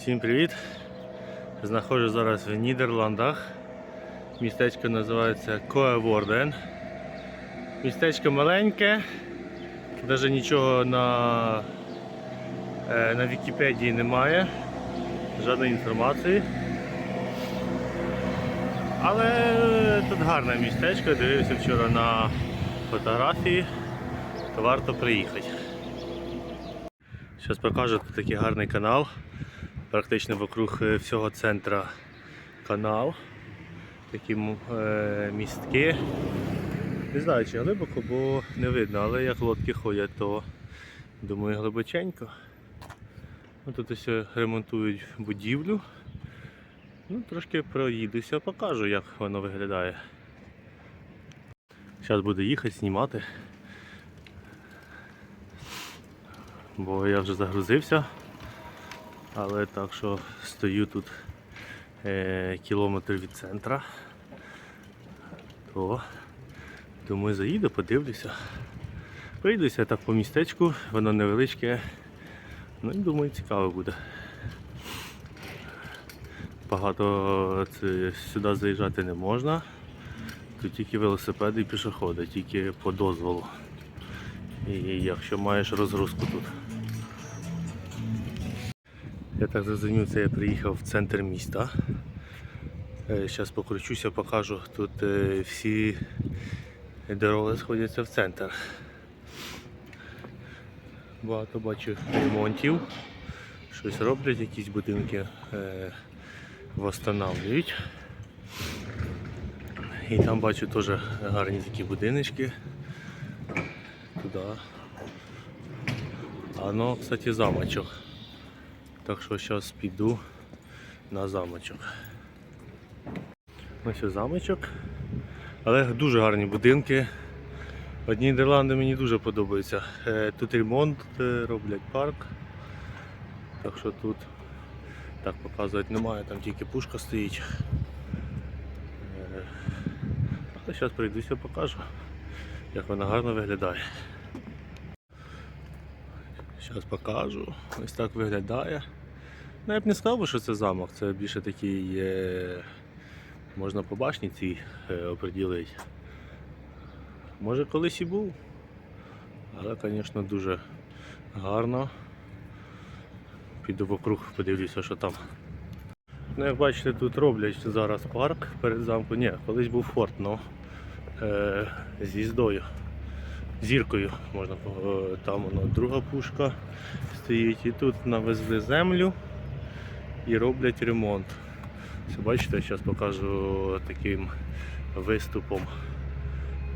Всім привіт! Знаходжусь зараз в Нідерландах. Містечко називається Коеворден. Містечко маленьке, навіть нічого на, е, на Вікіпедії немає, жодної інформації. Але тут гарне містечко, дивився вчора на фотографії, то варто приїхати. Зараз покажу тут такий гарний канал. Практично вокруг е, всього центра канал. Такі е, містки. Не знаю, чи глибоко, бо не видно, але як лодки ходять, то думаю глибоченько. Ну, Тут ось ремонтують будівлю. Ну, трошки проїдуся, покажу, як воно виглядає. Зараз буду їхати, знімати. Бо я вже загрузився. Але так що стою тут е, кілометр від центра, то думаю заїду, подивлюся. Прийдуся так по містечку, воно невеличке. Ну і думаю цікаво буде. Багато сюди заїжджати не можна. Тут тільки велосипеди і пішоходи, тільки по дозволу. І якщо маєш розгрузку тут. Я так зрозумів, це я приїхав в центр міста. Зараз покручуся, покажу. Тут е, всі дороги сходяться в центр. Багато бачу ремонтів. Щось роблять, якісь будинки е. І там бачу теж гарні такі будиночки. Туди. А ну, кстати, замочок. Так що зараз піду на замочок. Ось замочок. Але дуже гарні будинки. Одні Нідерланди мені дуже подобаються. Е, Тут ремонт е, роблять парк. Так що тут так показувати немає, там тільки пушка стоїть. Е, Але зараз прийдуся покажу, як вона гарно виглядає. Зараз покажу. Ось так виглядає. Ну, я б не сказав, що це замок, це більше такий можна по башні цій е, оприділити. Може колись і був. Але, звісно, дуже гарно. Піду вокруг, подивлюся, що там. Ну, як бачите, тут роблять зараз парк перед замком. Ні, колись був форт, ну е, з зіркою можна е, там воно друга пушка стоїть. І тут навезли землю і роблять ремонт. Все, бачите, зараз покажу таким виступом.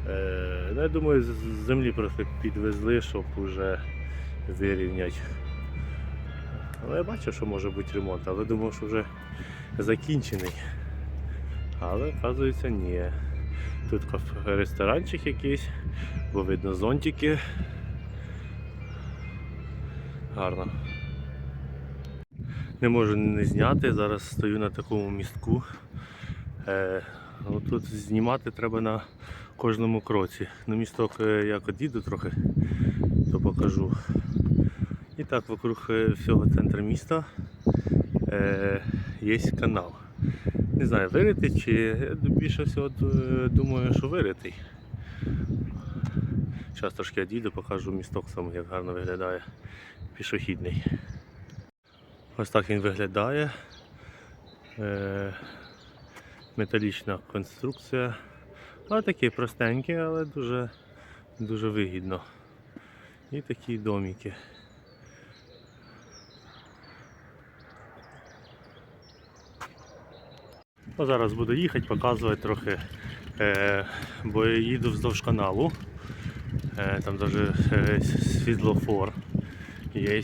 Е, ну, я думаю, з землі просто підвезли, щоб вже вирівняти. Але я бачу, що може бути ремонт, але думав, що вже закінчений. Але оказується ні. Тут ресторанчик якийсь, бо видно зонтики. Гарно. Не можу не зняти, зараз стою на такому містку. Е, ну, тут знімати треба на кожному кроці. На місток е, як одійду трохи, то покажу. І так, вокруг е, всього центру міста е, є канал. Не знаю, виритий чи я більше всього думаю, що виритий. Зараз трошки одійду, покажу місток сам, як гарно виглядає пішохідний. Ось так він виглядає. Е, металічна конструкція. Але такий простенький, але дуже, дуже вигідно. І такі домики. Ну, зараз буду їхати, показувати трохи, е, бо я їду вздовж каналу. Е, там навіть світлофор є.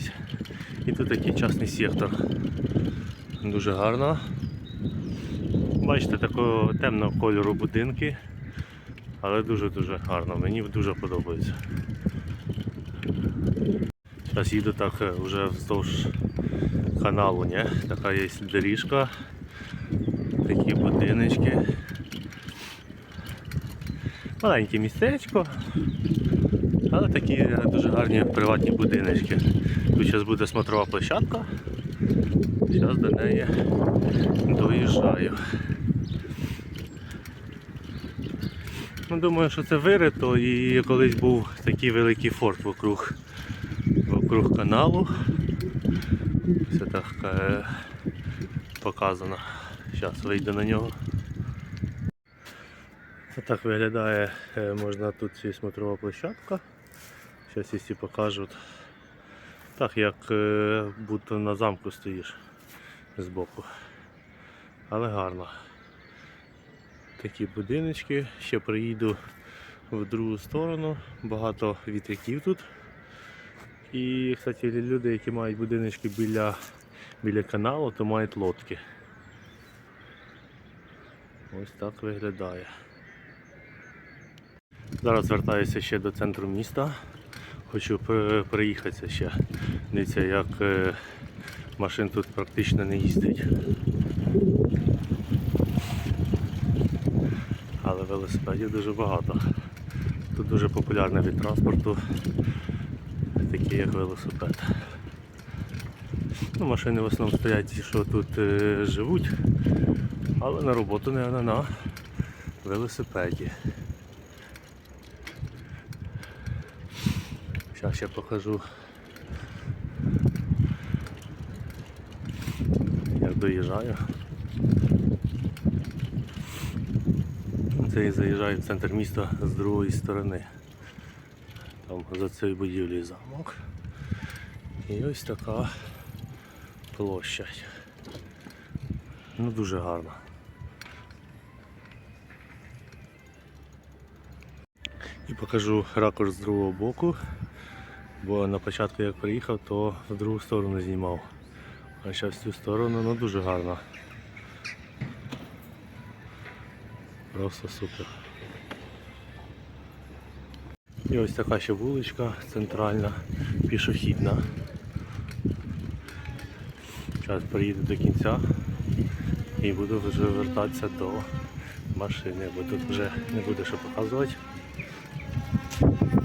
І тут такий частний сектор. Дуже гарно. Бачите, такого темного кольору будинки, але дуже-дуже гарно. Мені дуже подобається. Зараз їду так е, вже вздовж каналу, не? така є доріжка, такі будиночки. Маленьке містечко, але такі дуже гарні приватні будиночки. Тут зараз буде смотрова площадка. Зараз до неї доїжджаю. Ну, думаю, що це вирито і колись був такий великий форт вокруг, вокруг каналу. Все так е, показано. Зараз вийду на нього. Так виглядає, е, можна тут є смотрова площадка. Зараз якщо покажуть. Так як е, будто на замку стоїш збоку. Але гарно. Такі будиночки. Ще приїду в другу сторону. Багато вітряків тут. І, кстати, люди, які мають будиночки біля, біля каналу, то мають лодки. Ось так виглядає. Зараз звертаюся ще до центру міста. Хочу переїхатися ще. Дивіться, як е, машин тут практично не їздить. Але велосипедів дуже багато. Тут дуже популярний від транспорту, такий як велосипед. Ну, машини в основному стоять що тут е, живуть, але на роботу не на велосипеді. Зараз ще покажу. Як доїжджаю. Це і заїжджаю в центр міста з другої сторони. Там за цією будівлею замок. І ось така площадь. Ну дуже гарно. І покажу ракурс з другого боку. Бо на початку як приїхав, то в другу сторону знімав. А зараз в цю сторону ну дуже гарно. Просто супер. І ось така ще вуличка центральна, пішохідна. Зараз приїду до кінця і буду вже вертатися до машини, бо тут вже не буде що показувати.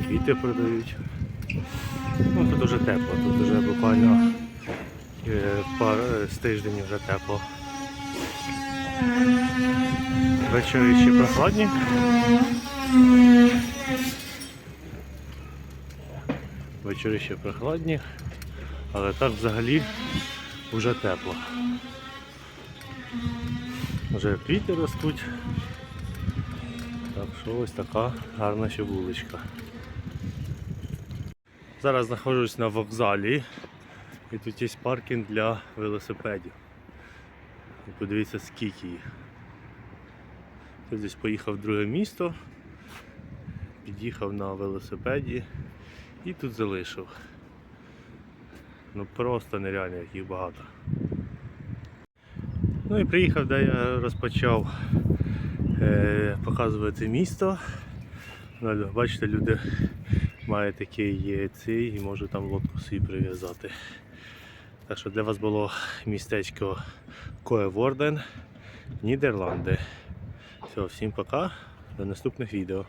Квіти продають. Ну, тут дуже тепло, тут вже буквально е, пар, е, з тиждень вже тепло. Вечори ще прохладні. Вечори ще прохладні, але так взагалі вже тепло. Вже квіти ростуть. Так що ось така гарна ще вуличка. Зараз знаходжусь на вокзалі і тут є паркінг для велосипедів. І Подивіться скільки їх. Тут десь поїхав в друге місто, під'їхав на велосипеді і тут залишив. Ну просто нереально, як їх багато. Ну і приїхав, де я розпочав е, показувати місто. Ну, Бачите, люди мають такий е, цей і може там лодку собі прив'язати. Так що для вас було містечко Коеворден, Нідерланди. Все, всім пока, до наступних відео.